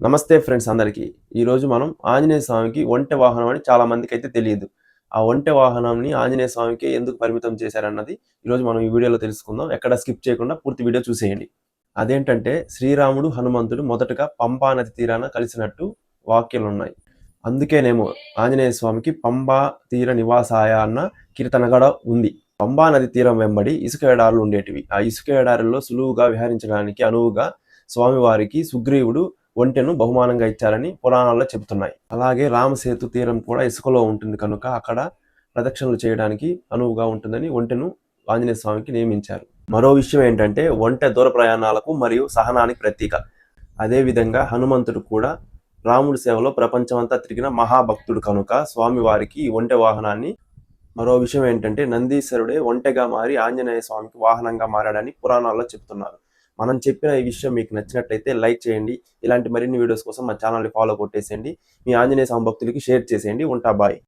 నమస్తే ఫ్రెండ్స్ అందరికీ. ఈరోజు మనం ఆంజనేయ స్వామికి ఒంటె వాహనం అని చాలా మందికి అయితే తెలియదు. ఆ ఒంటె వాహనాన్ని ఆంజనేయ స్వామికి ఎందుకు పరిమితం చేశారన్నది ఈరోజు మనం ఈ వీడియోలో తెలుసుకుందాం. ఎక్కడ స్కిప్ చేయకుండా పూర్తి వీడియో చూసేయండి. అదేంటంటే శ్రీరాముడు హనుమంతుడు మొదటగా పంపా నది తీరాన కలిసినట్టు వాక్యాలు ఉన్నాయి అందుకేనేమో ఆంజనేయ స్వామికి పంబా తీర నివాసాయ అన్న కీర్తనగడ ఉంది. పంబా నది తీరం వెంబడి ఇసుక ఎడారులు ఉండేటివి. ఆ ఇసుక ఎడారుల్లో సులువుగా విహరించడానికి అనువుగా స్వామివారికి సుగ్రీవుడు ఒంటెను బహుమానంగా ఇచ్చారని పురాణాల్లో చెబుతున్నాయి. అలాగే రామసేతు తీరం కూడా ఇసుకలో ఉంటుంది కనుక అక్కడ ప్రదక్షిణలు చేయడానికి అనువుగా ఉంటుందని ఒంటెను ఆంజనేయ స్వామికి నియమించారు. మరో విషయం ఏంటంటే ఒంటె దూర ప్రయాణాలకు మరియు సహనానికి ప్రతీక. అదేవిధంగా హనుమంతుడు కూడా రాముడి సేవలో ప్రపంచమంతా తిరిగిన మహాభక్తుడు కనుక స్వామివారికి ఈ ఒంటె వాహనాన్ని మరో విషయం ఏంటంటే నందీశ్వరుడే ఒంటెగా మారి ఆంజనేయ స్వామికి వాహనంగా మారాడని పురాణాల్లో చెప్తున్నారు మనం చెప్పిన ఈ విషయం మీకు నచ్చినట్లయితే లైక్ చేయండి. ఇలాంటి మరిన్ని వీడియోస్ కోసం మా ఛానల్ని ఫాలో కొట్టేసేయండి. మీ ఆంజనేయ స్వామి భక్తులకి షేర్ చేసేయండి. ఉంటా బాయ్.